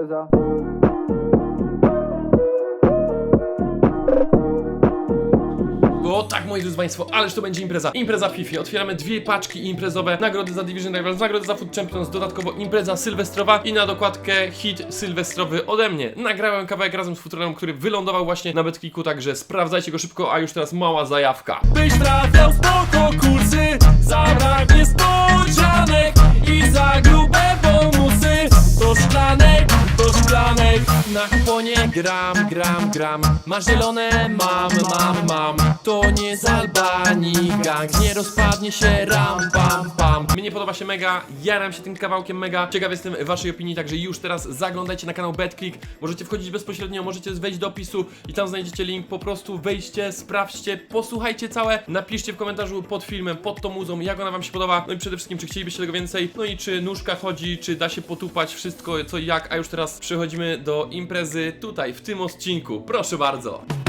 impreza. O tak, moi drodzy Państwo, ależ to będzie impreza. Impreza w FIFA. Otwieramy dwie paczki imprezowe. Nagrody za Division Rivals, nagrody za Food Champions, dodatkowo impreza sylwestrowa i na dokładkę hit sylwestrowy ode mnie. Nagrałem kawałek razem z Futurem, który wylądował właśnie na Betclicku, także sprawdzajcie go szybko, a już teraz mała zajawka. Byś trafiał spoko kursy Zabrak niespodzianek I za grube To szklanek, to szklanek Na kuponie gram, gram, gram. Masz zielone, mam, mam, mam. To nie z Albanii gang. Nie rozpadnie się podoba się mega, jaram się tym kawałkiem mega. Ciekaw jestem waszej opinii, także już teraz zaglądajcie na kanał BetClick. Możecie wchodzić bezpośrednio, możecie wejść do opisu i tam znajdziecie link. Po prostu wejdźcie, sprawdźcie, posłuchajcie całe, napiszcie w komentarzu pod filmem, pod tą muzą, jak ona wam się podoba. No i przede wszystkim, czy chcielibyście tego więcej. No i czy nóżka chodzi, czy da się potupać, wszystko co i jak. A już teraz przechodzimy do imprezy tutaj, w tym odcinku. Proszę bardzo.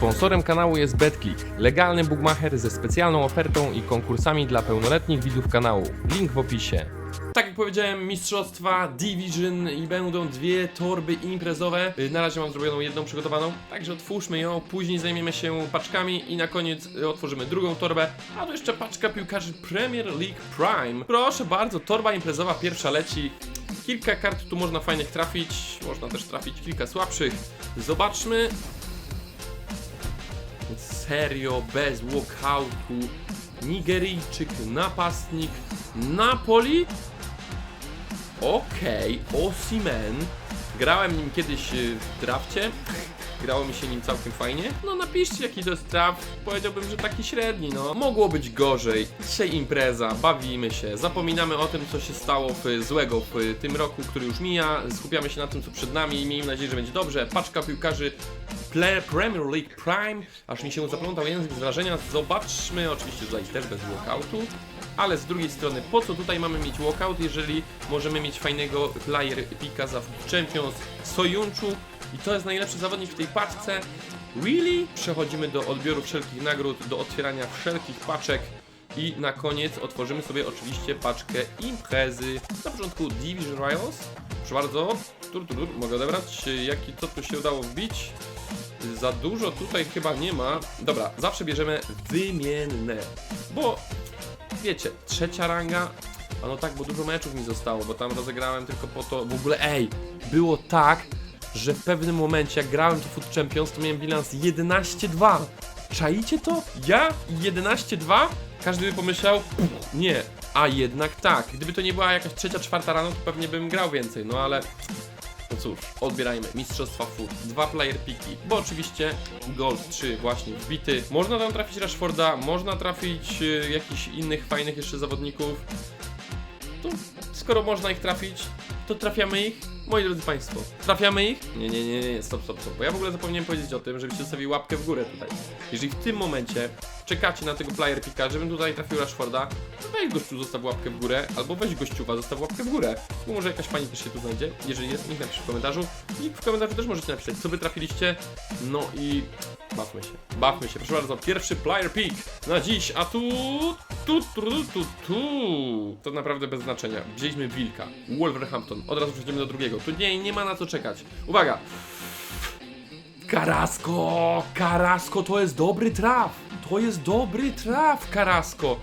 Sponsorem kanału jest BetClick, legalny bookmacher ze specjalną ofertą i konkursami dla pełnoletnich widzów kanału. Link w opisie. Tak jak powiedziałem, mistrzostwa Division i będą dwie torby imprezowe. Y, Na razie mam zrobioną jedną przygotowaną, także otwórzmy ją, później zajmiemy się paczkami i na koniec y, otworzymy drugą torbę. A tu jeszcze paczka piłkarzy Premier League Prime. Proszę bardzo, torba imprezowa pierwsza leci. Kilka kart tu można fajnych trafić, można też trafić kilka słabszych. Zobaczmy, Serio, bez walkoutu. Nigeryjczyk, napastnik, Napoli. Okej, Osimen. Grałem nim kiedyś y, w drafcie. Grało mi się nim całkiem fajnie. No napiszcie jaki to jest draft. Powiedziałbym, że taki średni, no. Mogło być gorzej. Dzisiaj impreza, bawimy się, zapominamy o tym, co się stało w złego w tym roku, który już mija. Skupiamy się na tym, co przed nami i miejmy nadzieję, że będzie dobrze. Paczka piłkarzy Premier League Prime. Aż mi się zaplątał język z wrażenia. Zobaczmy, oczywiście tutaj też bez walkoutu. Ale z drugiej strony, po co tutaj mamy mieć walkout, jeżeli możemy mieć fajnego player pika za Champions Sojunczu i to jest najlepszy zawodnik w tej paczce. Really? Przechodzimy do odbioru wszelkich nagród, do otwierania wszelkich paczek i na koniec otworzymy sobie oczywiście paczkę imprezy. Na początku Division Rivals. Proszę bardzo. Tur, tur, tur. Mogę odebrać. Jaki co tu się udało wbić? Za dużo tutaj chyba nie ma. Dobra, zawsze bierzemy wymienne. Bo wiecie, trzecia ranga. A no tak, bo dużo meczów mi zostało, bo tam rozegrałem tylko po to. W ogóle, ej, było tak, że w pewnym momencie, jak grałem to Food Champions, to miałem bilans 11-2. Czaicie to? Ja 11-2? Każdy by pomyślał, "Pff, nie, a jednak tak. Gdyby to nie była jakaś trzecia, czwarta rano, to pewnie bym grał więcej, no ale no cóż, odbierajmy. Mistrzostwa Food. Dwa player piki, bo oczywiście Gold 3 właśnie wbity. Można tam trafić Rashforda, można trafić y, jakichś innych fajnych jeszcze zawodników. To skoro można ich trafić, to trafiamy ich. Moi drodzy Państwo, trafiamy ich? Nie, nie, nie, nie, stop, stop, stop. Bo ja w ogóle zapomniałem powiedzieć o tym, żebyście zostawili łapkę w górę tutaj. Jeżeli w tym momencie czekacie na tego player pika, żebym tutaj trafił Rashforda, to weź gościu zostaw łapkę w górę, albo weź gościuwa, zostaw łapkę w górę. Bo może jakaś pani też się tu znajdzie. Jeżeli jest, niech napisze w komentarzu. I w komentarzu też możecie napisać, co wy trafiliście. No i bawmy się, bawmy się. Proszę bardzo, pierwszy player pick na dziś, a tu... Tu, tu, tu, tu. To naprawdę bez znaczenia. Wzięliśmy Wilka, Wolverhampton. Od razu przejdziemy do drugiego. Tu nie, nie ma na co czekać. Uwaga! Karasko! Karasko to jest dobry traf! To jest dobry traf, Karasko!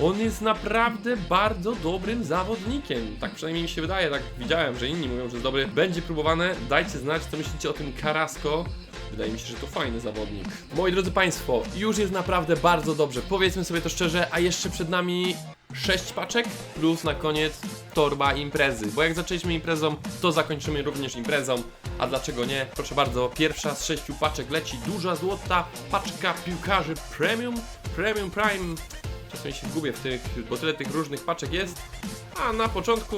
On jest naprawdę bardzo dobrym zawodnikiem. Tak przynajmniej mi się wydaje, tak widziałem, że inni mówią, że jest dobry. Będzie próbowane. Dajcie znać, co myślicie o tym Karasko. Wydaje mi się, że to fajny zawodnik. Moi drodzy Państwo, już jest naprawdę bardzo dobrze. Powiedzmy sobie to szczerze, a jeszcze przed nami 6 paczek plus na koniec torba imprezy. Bo jak zaczęliśmy imprezą, to zakończymy również imprezą. A dlaczego nie? Proszę bardzo, pierwsza z sześciu paczek leci. Duża złota paczka piłkarzy premium, premium prime. Czasem się gubię w tych, bo tyle tych różnych paczek jest. A na początku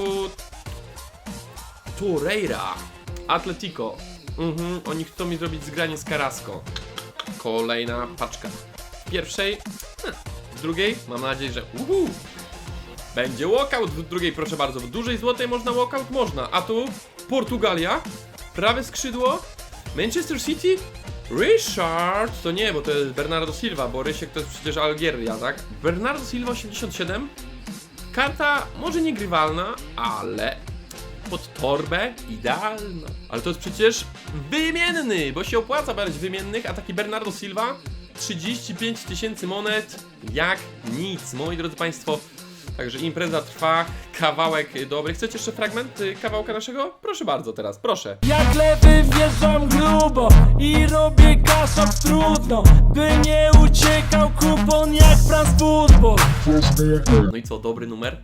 Torreira, Atletico. Mhm, oni chcą mi zrobić zgranie z Carrasco. Kolejna paczka. W pierwszej, hm, w drugiej, mam nadzieję, że uhu, będzie walkout w drugiej, proszę bardzo. W dużej złotej można walkout? Można. A tu Portugalia, prawe skrzydło, Manchester City, Richard, to nie, bo to jest Bernardo Silva, bo Rysiek to jest przecież Algieria, tak? Bernardo Silva 87, karta może niegrywalna, ale pod torbę, idealna. Ale to jest przecież wymienny, bo się opłaca brać wymiennych, a taki Bernardo Silva 35 tysięcy monet jak nic, moi drodzy Państwo. Także impreza trwa, kawałek dobry. Chcecie jeszcze fragment y, kawałka naszego? Proszę bardzo teraz, proszę. Jak lewy wjeżdżam grubo i robię kaszop trudno By nie uciekał kupon jak Franz Football No i co, dobry numer?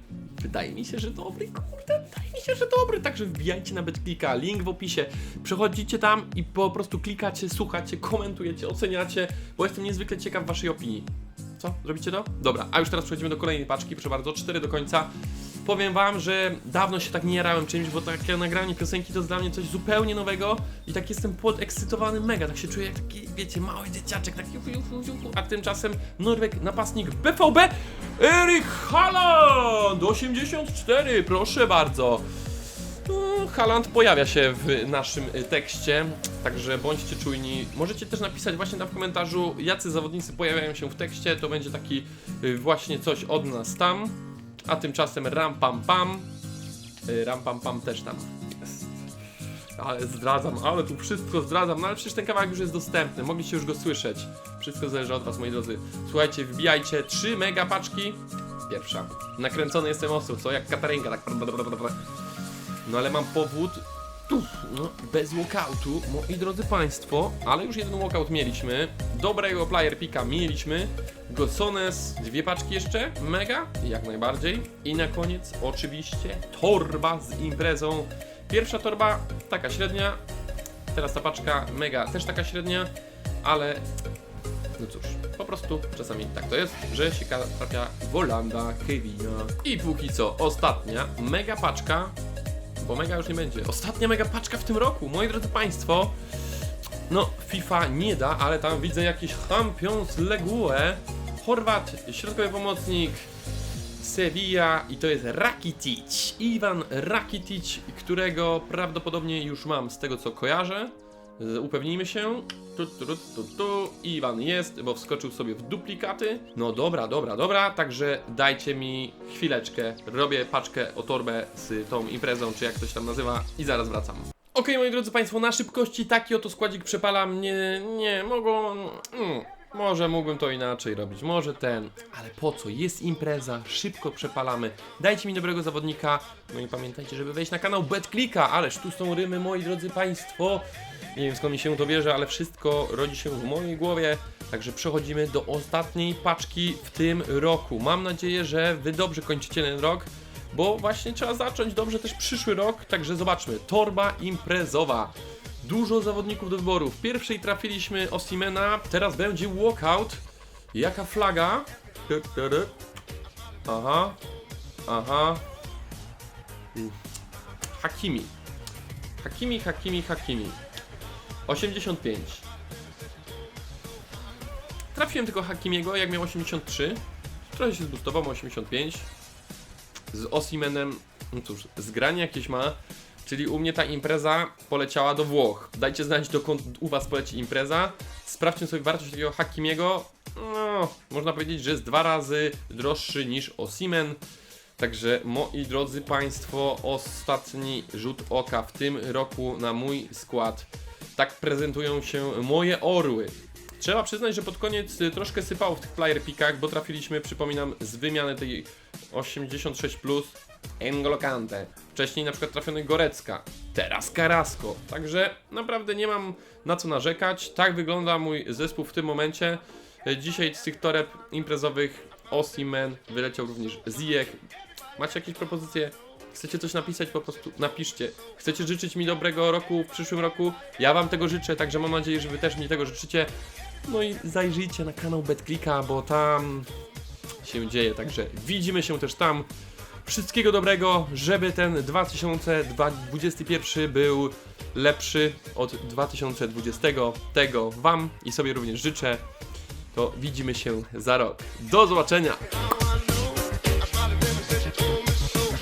Wydaje mi się, że dobry, kurde, wydaje mi się, że dobry, także wbijajcie na BetClicka, link w opisie, przechodzicie tam i po prostu klikacie, słuchacie, komentujecie, oceniacie, bo jestem niezwykle ciekaw waszej opinii. Co? Zrobicie to? Dobra, a już teraz przechodzimy do kolejnej paczki, proszę bardzo, cztery do końca. Powiem wam, że dawno się tak nie jarałem czymś, bo takie nagranie piosenki to jest dla mnie coś zupełnie nowego i tak jestem podekscytowany mega, tak się czuję jak taki, wiecie, mały dzieciaczek, taki juchu, juchu, juchu. a tymczasem Norweg, napastnik BVB, Erik Haaland, 84, proszę bardzo. No, Haaland pojawia się w naszym y, tekście, także bądźcie czujni. Możecie też napisać właśnie tam w komentarzu, jacy zawodnicy pojawiają się w tekście, to będzie taki y, właśnie coś od nas tam. A tymczasem ram pam pam, Y, ram pam pam też tam jest. Ale zdradzam, ale tu wszystko zdradzam, no ale przecież ten kawałek już jest dostępny, mogliście już go słyszeć. Wszystko zależy od was, moi drodzy. Słuchajcie, wbijajcie 3 mega paczki. Pierwsza. Nakręcony jestem ostro, co? Jak Katarynka, tak. No ale mam powód. Tu, no, bez walkoutu, moi drodzy Państwo, ale już jeden walkout mieliśmy. Dobrego player pika mieliśmy. Gosones, dwie paczki jeszcze, mega, jak najbardziej. I na koniec, oczywiście, torba z imprezą. Pierwsza torba, taka średnia. Teraz ta paczka, mega, też taka średnia, ale no cóż, po prostu czasami tak to jest, że się trafia Wolanda, Kevina. I póki co, ostatnia mega paczka, bo mega już nie będzie. Ostatnia mega paczka w tym roku, moi drodzy Państwo. No, FIFA nie da, ale tam widzę jakiś Champions Legue. Chorwat, środkowy pomocnik, Sevilla i to jest Rakitic. Iwan Rakitic, którego prawdopodobnie już mam z tego co kojarzę. Upewnijmy się. Tu, tu, tu, tu, tu. Iwan jest, bo wskoczył sobie w duplikaty. No dobra, dobra, dobra. Także dajcie mi chwileczkę. Robię paczkę o torbę z tą imprezą, czy jak to się tam nazywa, i zaraz wracam. Okej, moi drodzy Państwo, na szybkości taki oto składzik przepalam. Nie, nie, mogą. Mm, może mógłbym to inaczej robić, może ten, ale po co? Jest impreza, szybko przepalamy. Dajcie mi dobrego zawodnika. No i pamiętajcie, żeby wejść na kanał BetClicka, ależ tu są rymy, moi drodzy Państwo. Nie wiem skąd mi się to bierze, ale wszystko rodzi się w mojej głowie. Także przechodzimy do ostatniej paczki w tym roku. Mam nadzieję, że Wy dobrze kończycie ten rok, bo właśnie trzeba zacząć dobrze też przyszły rok. Także zobaczmy. Torba imprezowa. Dużo zawodników do wyboru. W pierwszej trafiliśmy Osimena, teraz będzie walkout. Jaka flaga? Aha, aha. Hakimi. Hakimi, Hakimi, Hakimi. 85. Trafiłem tylko Hakimiego, jak miał 83. Trochę się zbustował, ma 85. Z Osimenem, no cóż, zgranie jakieś ma. Czyli u mnie ta impreza poleciała do Włoch. Dajcie znać, dokąd u Was poleci impreza. Sprawdźmy sobie wartość takiego Hakimiego. No, można powiedzieć, że jest dwa razy droższy niż Osimen. Także moi drodzy Państwo, ostatni rzut oka w tym roku na mój skład. Tak prezentują się moje orły. Trzeba przyznać, że pod koniec y, troszkę sypało w tych player pickach, bo trafiliśmy, przypominam, z wymiany tej 86 plus N'Golo. Wcześniej na przykład trafiony Gorecka, teraz Carrasco. Także naprawdę nie mam na co narzekać. Tak wygląda mój zespół w tym momencie. Y, Dzisiaj z tych toreb imprezowych Osimen wyleciał również Ziyech. Macie jakieś propozycje? Chcecie coś napisać? Po prostu napiszcie. Chcecie życzyć mi dobrego roku w przyszłym roku? Ja wam tego życzę, także mam nadzieję, że wy też mi tego życzycie. No i zajrzyjcie na kanał BetClicka, bo tam się dzieje, także widzimy się też tam. Wszystkiego dobrego, żeby ten 2021 był lepszy od 2020. Tego Wam i sobie również życzę. To widzimy się za rok. Do zobaczenia!